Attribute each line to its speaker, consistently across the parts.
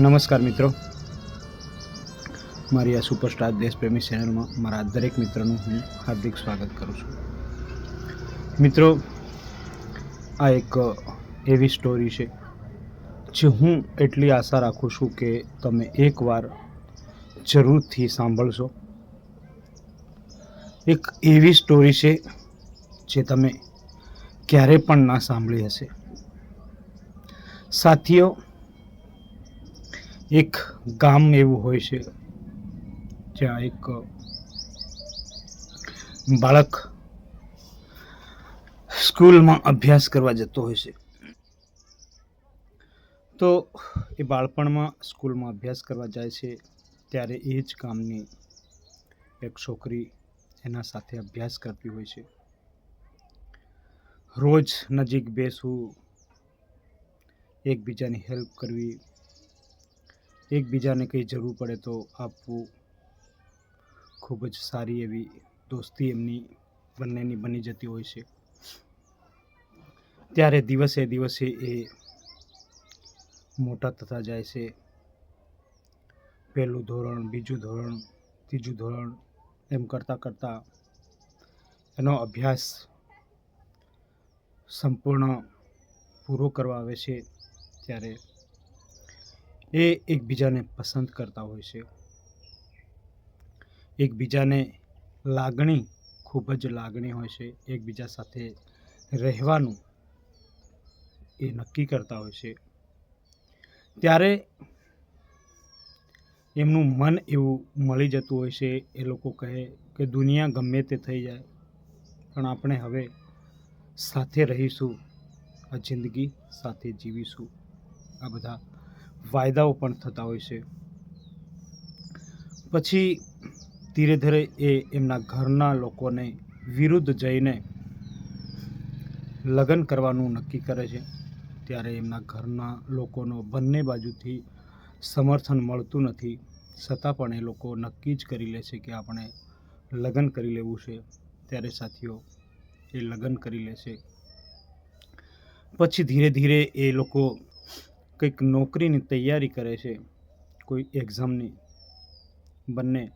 Speaker 1: નમસ્કાર મિત્રો. મારી આ સુપરસ્ટાર દેશપ્રેમી ચેનલમાં મારા દરેક મિત્રોનું હું હાર્દિક સ્વાગત કરું છું. મિત્રો, આ એક એવી સ્ટોરી છે, જે હું એટલી આશા રાખું છું કે તમે એકવાર જરૂરથી સાંભળશો. એક એવી સ્ટોરી છે, જે તમે ક્યારે પણ ના સાંભળી હશે. સાથીઓ એક ગામ એવું હોય છે, જ્યાં એક બાળક સ્કૂલમાં અભ્યાસ કરવા જતો હોય છે. તો એ બાળપણમાં સ્કૂલમાં અભ્યાસ કરવા જાય છે, ત્યારે એ જ ગામની એક છોકરી એના સાથે અભ્યાસ કરતી હોય છે. રોજ નજીક બેસવું, એકબીજાની હેલ્પ કરવી એકબીજાને કંઈ જરૂર પડે તો આપવું ખૂબ જ સારી એવી દોસ્તી એમની બંનેની બની જતી હોય છે. ત્યારે દિવસે દિવસે એ મોટા થતા જાય છે. પહેલું ધોરણ, બીજું ધોરણ, ત્રીજું ધોરણ એમ કરતાં કરતાં એનો અભ્યાસ સંપૂર્ણ પૂરો કરવા આવે છે. ત્યારે એ એકબીજાને પસંદ કરતા હોય છે. એકબીજાને લાગણી ખૂબ જ લાગણી હોય છે. એકબીજા સાથે રહેવાનું એ નક્કી કરતા હોય છે. ત્યારે એમનું મન એવું મળી જતું હોય છે. એ લોકો કહે કે, દુનિયા ગમે તે થઈ જાય, પણ આપણે હવે સાથે રહીશું, આ જિંદગી સાથે જીવીશું. આ બધા વાયદાઓ પણ થતા હોય છે. પછી ધીરે ધીરે એ એમના ઘરના લોકોને વિરુદ્ધ જઈને લગ્ન કરવાનું નક્કી કરે છે. ત્યારે એમના ઘરના લોકોનો બંને બાજુથી સમર્થન મળતું નથી. છતાં પણ એ લોકો નક્કી જ કરી લે છે કે આપણે લગ્ન કરી લેવું છે. ત્યારે સાથીઓ એ લગ્ન કરી લે છે. પછી ધીરે ધીરે એ લોકો કંઈક નોકરીની તૈયારી કરે છે, કોઈ એક્ઝામની, બંને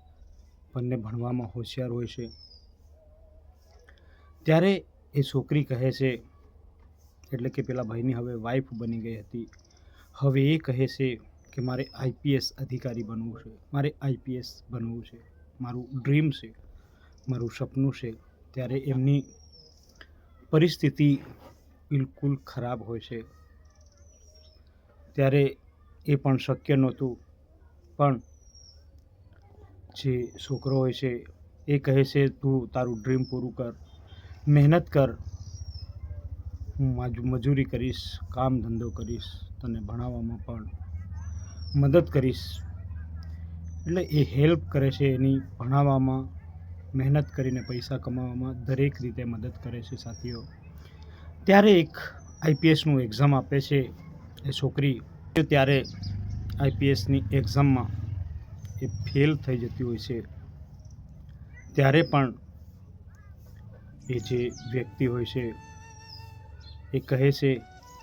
Speaker 1: બંને ભણવામાં હોશિયાર હોય છે. ત્યારે એ છોકરી કહે છે, એટલે કે પેલા ભાઈની હવે વાઈફ બની ગઈ હતી. હવે એ કહે છે કે મારે આઈપીએસ અધિકારી બનવું છે, મારે આઈપીએસ બનવું છે, મારું ડ્રીમ છે, મારું સપનું છે. ત્યારે એમની પરિસ્થિતિ બિલકુલ ખરાબ હોય છે. ત્યારે એ પણ શક્ય નહોતું. પણ જે છોકરો હોય છે, એ કહે છે, તું તારું ડ્રીમ પૂરું કર. મહેનત કર. હું માજુ- મજૂરી કરીશ, કામ ધંધો કરીશ, તને ભણાવવામાં પણ મદદ કરીશ. એટલે એ હેલ્પ કરે છે એની ભણાવવામાં, મહેનત કરીને પૈસા કમાવામાં, દરેક રીતે મદદ કરે છે, સાથીઓ. ત્યારે એક આઈપીએસનું એક્ઝામ આપે છે. એ છોકરી ત્યારે આઈપીએસની એક્ઝામમાં એ ફેલ થઈ જતી હોય છે. ત્યારે પણ એ જે વ્યક્તિ હોય છે, એ કહે છે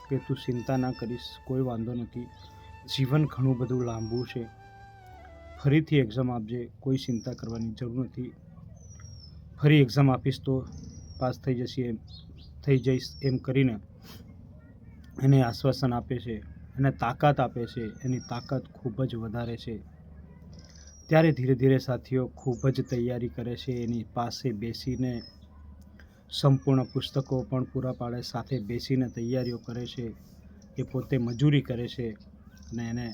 Speaker 1: કે, તું ચિંતા ના કરીશ, કોઈ વાંધો નથી. જીવન ઘણું બધું લાંબુ છે. ફરીથી એક્ઝામ આપજે, કોઈ ચિંતા કરવાની જરૂર નથી. ફરી એક્ઝામ આપીશ તો પાસ થઈ જશે એમ, થઈ જઈશ, એમ કરીને એને આશ્વાસન આપે છે એને તાકાત આપે છે. એની તાકાત ખૂબ જ વધારે છે. ત્યારે ધીરે ધીરે સાથીઓ ખૂબ જ તૈયારી કરે છે. એની પાસે બેસીને સંપૂર્ણ પુસ્તકો પણ પૂરા પાડે, સાથે બેસીને તૈયારીઓ કરે છે એ પોતે મજૂરી કરે છે અને એને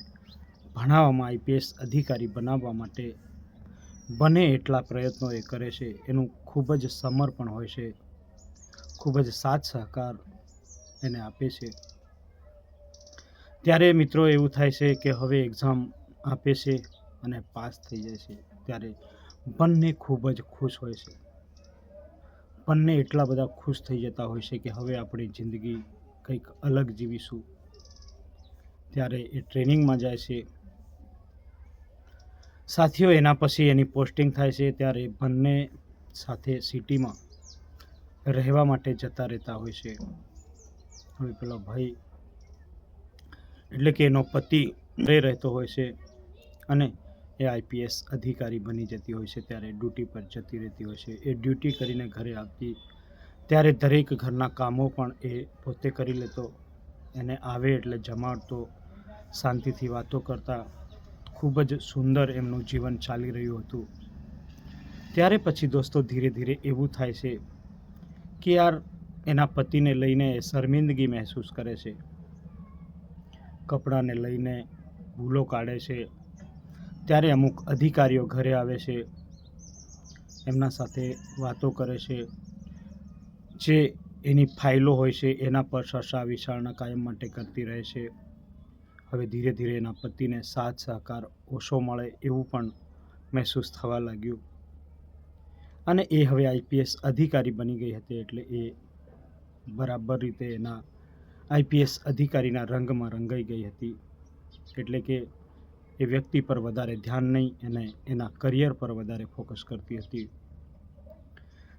Speaker 1: ભણાવવામાં આઈપીએસ અધિકારી બનાવવા માટે બને એટલા પ્રયત્નો એ કરે છે. એનું ખૂબ જ સમર્પણ હોય છે. ખૂબ જ સાથ સહકાર એને આપે છે. ત્યારે મિત્રો એવું થાય છે કે હવે એક્ઝામ આપે છે અને પાસ થઈ જાય છે. ત્યારે બંને ખૂબ જ ખુશ હોય છે. બંને એટલા બધા ખુશ થઈ જતા હોય છે કે હવે આપણી જિંદગી કંઈક અલગ જીવીશું. ત્યારે એ ટ્રેનિંગમાં જાય છે. સાથીઓ, એના પછી એની પોસ્ટિંગ થાય છે. ત્યારે બંને સાથે સિટીમાં રહેવા માટે જતા રહેતા હોય છે. હવે પેલો ભાઈ એટલે કે એનો પતિ ઘરે રહેતો હોય છે અને એ આઈપીએસ અધિકારી બની જતી હોય છે, ત્યારે ડ્યુટી પર જતી રહેતી હોય છે. એ ડ્યુટી કરીને ઘરે આવતી, ત્યારે દરેક ઘરના કામો પણ એ પોતે કરી લેતો, એને આવે એટલે જમાડતો, શાંતિથી વાતો કરતા, ખૂબ જ સુંદર એમનું જીવન ચાલી રહ્યું હતું. ત્યારે પછી દોસ્તો ધીરે ધીરે એવું થાય છે કે યાર એના પતિને લઈને શર્મિંદગી મહેસૂસ કરે છે. કપડાને લઈને ભૂલો કાઢે છે. ત્યારે અમુક અધિકારીઓ ઘરે આવે છે. એમના સાથે વાતો કરે છે. જે એની ફાઇલો હોય છે, એના પર સરસા વિચારણા કાયમ માટે કરતી રહે છે. હવે ધીરે ધીરે એના પતિને સાથ સહકાર ઓછો મળે એવું પણ મહેસૂસ થવા લાગ્યું. અને એ હવે આઈપીએસ અધિકારી બની ગઈ હતી એટલે એ બરાબર રીતે એના આઈપીએસ અધિકારીના રંગમાં રંગાઈ ગઈ હતી. એટલે કે એ વ્યક્તિ પર વધારે ધ્યાન નહીં અને એના કરિયર પર વધારે ફોકસ કરતી હતી.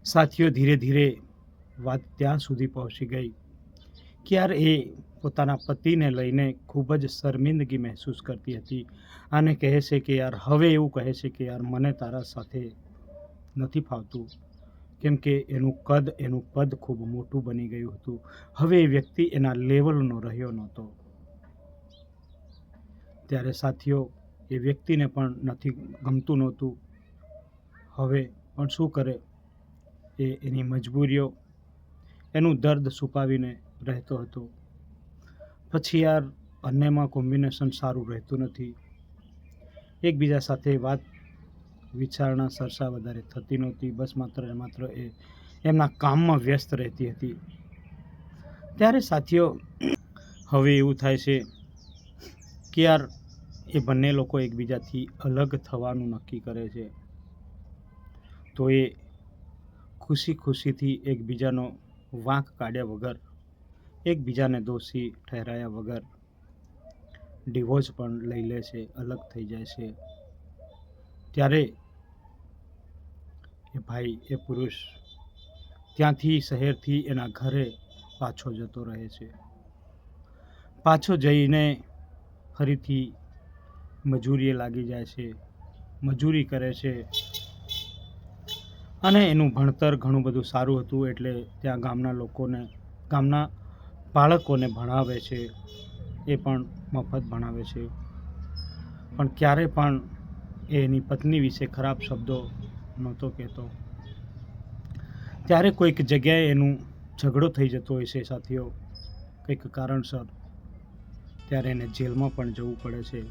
Speaker 1: સાથીઓ, ધીરે ધીરે વાત ત્યાં સુધી પહોંચી ગઈ કે એ પોતાના પતિને લઈને ખૂબ જ શર્મિંદગી મહેસૂસ કરતી હતી. અને કહે છે કે, યાર, હવે એવું કહે છે કે, યાર, મને તારા સાથે નથી ફાવતું. કેમ કે એનું કદ, એનું પદ ખૂબ મોટું બની ગયું હતું. હવે એ વ્યક્તિ એના લેવલનો રહ્યો નહોતો. ત્યારે સાથીઓ, એ વ્યક્તિને પણ નથી ગમતું નહોતું. હવે પણ શું કરે? એ એની મજબૂરીઓ, એનું દર્દ છુપાવીને રહેતો હતો. પછી યાર, બંનેમાં કોમ્બિનેશન સારું રહેતું નથી. એકબીજા સાથે વાત વિચારણા સરસા વધારે થતી નહોતી. બસ માત્ર માત્ર એ એમના કામમાં વ્યસ્ત રહેતી હતી. ત્યારે સાથીઓ, હવે એવું થાય છે કે યાર, એ બંને લોકો એકબીજાથી અલગ થવાનું નક્કી કરે છે. તો એ ખુશી ખુશીથી એકબીજાનો વાંક કાઢ્યા વગર, એકબીજાને દોષી ઠહેરાયા વગર ડિવોર્સ પણ લઈ લે છે, અલગ થઈ જાય છે. ત્યારે એ ભાઈ, એ પુરુષ ત્યાંથી શહેરથી એના ઘરે પાછો જતો રહે છે. પાછો જઈને ફરીથી મજૂરીએ લાગી જાય છે, મજૂરી કરે છે. અને એનું ભણતર ઘણું બધું સારું હતું, એટલે ત્યાં ગામના લોકોને, ગામના બાળકોને ભણાવે છે, એ પણ મફત ભણાવે છે. પણ ક્યારે પણ એની પત્ની વિશે ખરાબ શબ્દો નહોતો કહેતો. ત્યારે કોઈક જગ્યાએ એનું ઝઘડો થઈ જતો હોય છે સાથીઓ, કંઈક કારણસર. ત્યારે એને જેલમાં પણ જવું પડે છે.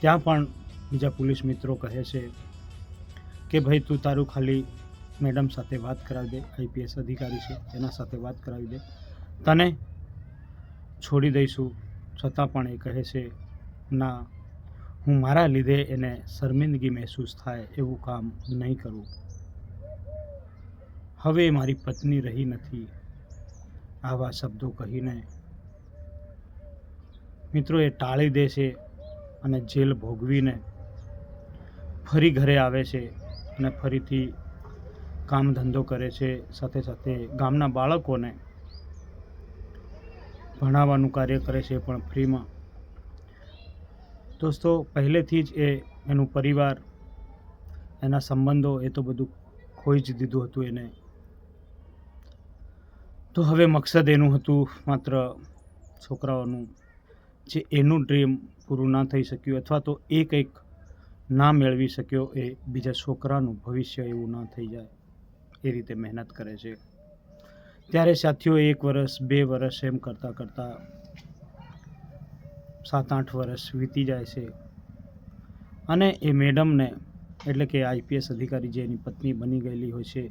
Speaker 1: ત્યાં પણ બીજા પોલીસ મિત્રો કહે છે કે, ભાઈ, તું તારું ખાલી મેડમ સાથે વાત કરાવી દે, આઈપીએસ અધિકારી છે, એના સાથે વાત કરાવી દે. તને છોડી દઈશું. છતાં પણ એ કહે છે, ના હું મારા લીધે એને શર્મિંદગી મહેસૂસ થાય એવું કામ નહીં કરું. હવે મારી પત્ની રહી નથી, આવા શબ્દો કહીને. મિત્રો, એ ટાળી દે છે અને જેલ ભોગવીને ફરી ઘરે આવે છે અને ફરીથી કામ ધંધો કરે છે, સાથે સાથે ગામના બાળકોને ભણાવવાનું કાર્ય કરે છે પણ ફ્રીમાં. દોસ્તો, પહેલેથી જ એ એનું પરિવાર, એના સંબંધો એ તો બધું ખોઈ જ દીધું હતું એને. તો હવે મકસદ એનું હતું માત્ર છોકરાઓનું, જે એનું ડ્રીમ પૂરું ના થઈ શક્યું અથવા તો એ કંઈક ના મેળવી શક્યો એ બીજા છોકરાનું ભવિષ્ય એવું ના થઈ જાય એ રીતે મહેનત કરે છે. ત્યારે સાથીઓ, એક વર્ષ બે વર્ષ એમ કરતાં કરતાં સાત આઠ વર્ષ વીતી જાય છે. અને એ મેડમને, એટલે કે આઈપીએસ અધિકારી જે એની પત્ની બની ગયેલી હોય છે,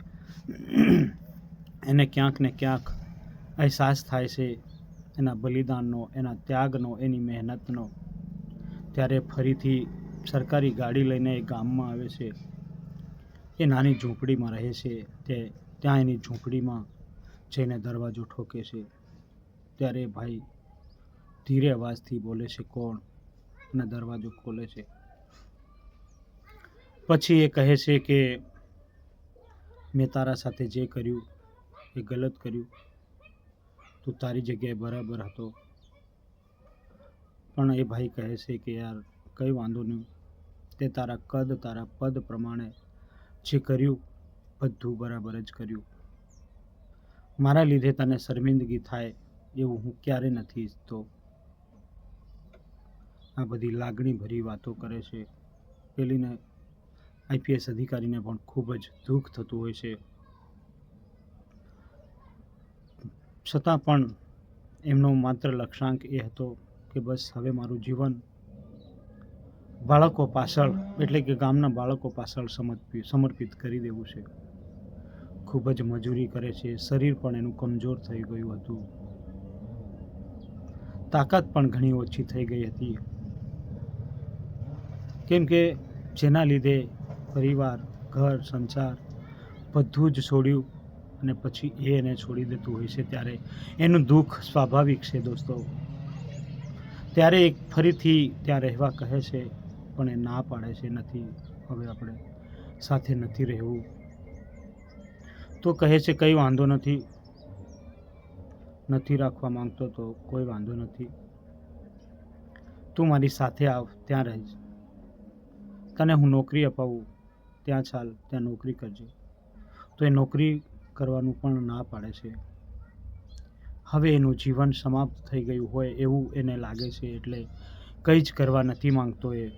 Speaker 1: એને ક્યાંક ને ક્યાંક અહેસાસ થાય છે. એના બલિદાનનો, એના ત્યાગનો, એની મહેનતનો. ત્યારે ફરીથી સરકારી ગાડી લઈને એ ગામમાં આવે છે. એ નાની ઝૂંપડીમાં રહે છે. તે ત્યાં એની ઝૂંપડીમાં જઈને દરવાજો ઠોકે છે. ત્યારે ભાઈ ધીરે અવાજથી બોલે છે, કોણ? અને દરવાજો ખોલે છે. પછી એ કહે છે કે, મેં તારા સાથે જે કર્યું, એ ગલત કર્યું. તું તારી જગ્યાએ બરાબર હતો. પણ એ ભાઈ કહે છે કે, યાર, કંઈ વાંધો નહીં. તે તારા કદ, તારા પદ પ્રમાણે જે કર્યું, બધું બરાબર જ કર્યું. મારા લીધે તને શર્મિંદગી થાય એવું હું ક્યારે નથી ઈચ્છતો. આ બધી લાગણી ભરી વાતો કરે છે. પેલીને આઈપીએસ અધિકારીને પણ ખૂબ જ દુઃખ થતું હોય છે. છતાં પણ એમનો માત્ર લક્ષ્યાંક એ હતો કે બસ હવે મારું જીવન બાળકો પાછળ, એટલે કે ગામના બાળકો પાછળ સમર્પિત સમર્પિત કરી દેવું છે. ખૂબ જ મજૂરી કરે છે. શરીર પણ એનું કમજોર થઈ ગયું હતું. તાકાત પણ ઘણી ઓછી થઈ ગઈ હતી. કેમ કે જેના લીધે પરિવાર, ઘર, સંસાર બધું જ છોડ્યું અને પછી એ એને છોડી દેતું હોય છે ત્યારે એનું દુઃખ સ્વાભાવિક છે દોસ્તો. ત્યારે એક ફરીથી ત્યાં રહેવા કહે છે, પણ એ ના પાડે છે, નથી, હવે આપણે સાથે નથી રહેવું. તો કહે છે, કંઈ વાંધો નથી નથી રાખવા માંગતો તો કોઈ વાંધો નથી. તું મારી સાથે આવ, ત્યાં રહીશ તને હું નોકરી અપાવું, ત્યાં ચાલ, ત્યાં નોકરી કરજે. તો એ નોકરી કરવાનું પણ ના પાડે છે. હવે એનું જીવન સમાપ્ત થઈ ગયું હોય એવું એને લાગે છે એટલે કંઈ જ કરવા નથી માંગતો એ.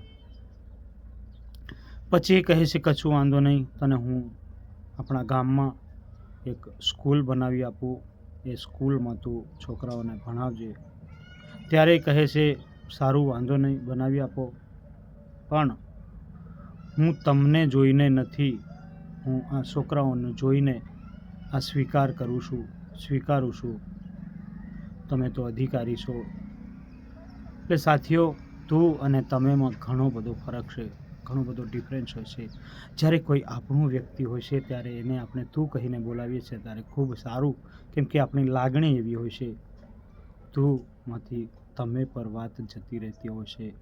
Speaker 1: પછી એ કહે છે કશું વાંધો નહીં, તને હું આપણા ગામમાં એક સ્કૂલ બનાવી આપું. એ સ્કૂલમાં તું છોકરાઓને ભણાવજે. ત્યારે કહે છે, સારું, વાંધો નહીં, બનાવી આપો. પણ હું તમને જોઈને નથી. હું આ છોકરાઓને જોઈને આ સ્વીકાર કરું છું, સ્વીકારું છું. તમે તો અધિકારી છો. એટલે સાથીઓ, તું અને તમેમાં ઘણો બધો ફરક છે, ઘણો બધો ડિફરન્સ હોય છે. જ્યારે કોઈ આપણું વ્યક્તિ હોય છે, ત્યારે એને આપણે તું કહીને બોલાવીએ છીએ, ત્યારે ખૂબ સારું. કેમ કે આપણી લાગણી એવી હોય છે. તુંમાંથી તમે પર વાત જતી રહેતી હોય છે,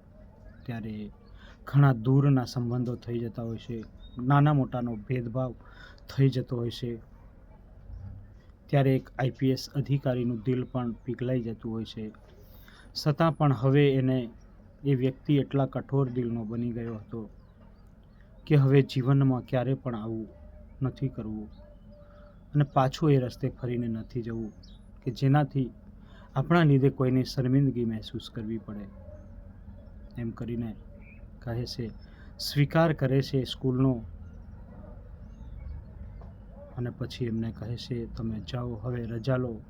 Speaker 1: ત્યારે ઘણા દૂરના સંબંધો થઈ જતા હોય છે, નાના મોટાનો ભેદભાવ થઈ જતો હોય છે. ત્યારે એક આઈપીએસ અધિકારીનું દિલ પણ પીગલાઈ જતું હોય છે. છતાં પણ હવે એને એ વ્યક્તિ એટલા કઠોર દિલનો બની ગયો હતો કે હવે જીવનમાં ક્યારે પણ આવું નથી કરવું અને પાછું એ રસ્તે ફરીને નથી જવું કે જેનાથી આપણા લીધે કોઈની શર્મિંદગી મહેસૂસ કરવી પડે. એમ કરીને કહે છે, સ્વીકાર કરે છે સ્કૂલનો. અને પછી એમને કહે છે, તમે જાઓ, હવે રજા લો.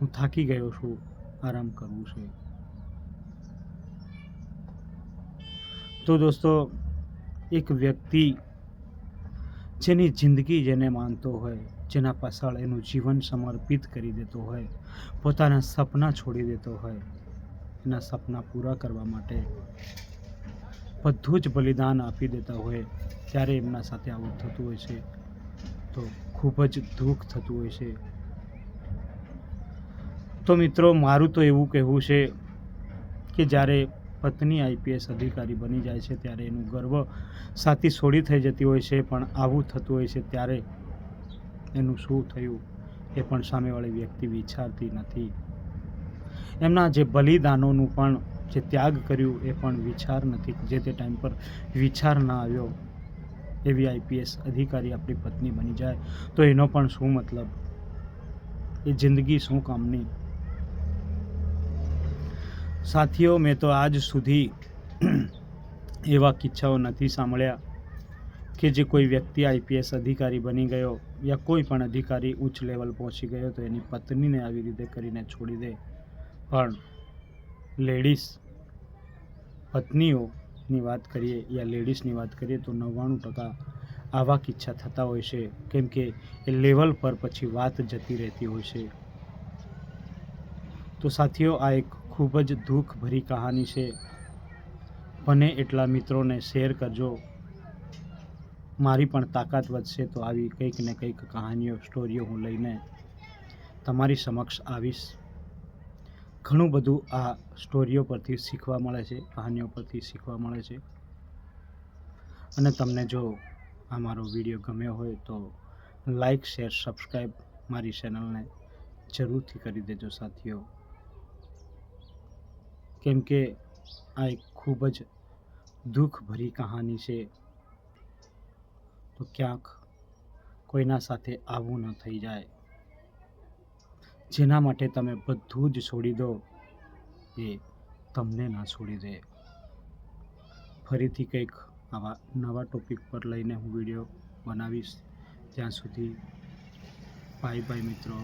Speaker 1: હું થાકી ગયો છું. આરામ કરવું છે. તો દોસ્તો, એક વ્યક્તિ જેની જિંદગી જેને માનતો હોય, જેના પાછળ એનું જીવન સમર્પિત કરી દેતો હોય, પોતાના સપના છોડી દેતો હોય, એના સપના પૂરા કરવા માટે બધું જ બલિદાન આપી દેતા હોય ત્યારે એમના સાથે આવું થતું હોય છે. તો ખૂબ જ દુઃખ થતું હોય છે. તો મિત્રો, મારું તો એવું કહેવું છે કે જ્યારે પત્ની આઈપીએસ અધિકારી બની જાય છે, ત્યારે એનું ગર્વ સાથી છોડી થઈ જતી હોય છે, પણ આવું થતું હોય છે ત્યારે એનું શું થયું એ પણ સામેવાળી વ્યક્તિ વિચારતી નથી. એમના જે બલિદાનોનું પણ જે ત્યાગ કર્યું એ પણ વિચાર નથી જે તે ટાઈમ પર વિચાર ના આવ્યો એવી આઈપીએસ અધિકારી આપણી પત્ની બની જાય તો એનો પણ શું મતલબ? એ જિંદગી શું કામની? સાથીઓ, મેં તો આજ સુધી એવા કિસ્સાઓ નથી સાંભળ્યા કે જે કોઈ વ્યક્તિ આઈપીએસ અધિકારી બની ગયો યા કોઈ પણ અધિકારી ઉચ્ચ લેવલ પહોંચી ગયો તો એની પત્નીને આવી રીતે કરીને છોડી દે. પણ લેડીઝ પત્નીઓની વાત કરીએ યા લેડીઝની વાત કરીએ તો નવ્વાણું ટકા આવા કિસ્સા થતા હોય છે. કેમ કે એ લેવલ પર પછી વાત જતી રહેતી હોય છે. તો સાથીઓ, આ એક ખૂબ જ દુઃખભરી કહાની છે. બને એટલા મિત્રોને શેર કરજો. મારી પણ તાકાત વધશે તો આવી કંઈક ને કંઈક કહાનીઓ, સ્ટોરીઓ હું લઈને તમારી સમક્ષ આવીશ. ઘણું બધું આ સ્ટોરીઓ પરથી શીખવા મળે છે, કહાનીઓ પરથી શીખવા મળે છે. અને તમને જો આ મારો વીડિયો ગમ્યો હોય તો લાઈક, શેર, સબસ્ક્રાઈબ મારી ચેનલને જરૂરથી કરી દેજો સાથીઓ. કેમ કે આ એક ખૂબ જ દુઃખભરી કહાની છે. તો ક્યાંક કોઈના સાથે આવું ન થઈ જાય. જેના માટે તમે બધું જ છોડી દો, એ તમને ના છોડી દે. ફરીથી કંઈક આવા નવા ટોપિક પર લઈને હું વીડિયો બનાવીશ. ત્યાં સુધી બાય બાય મિત્રો.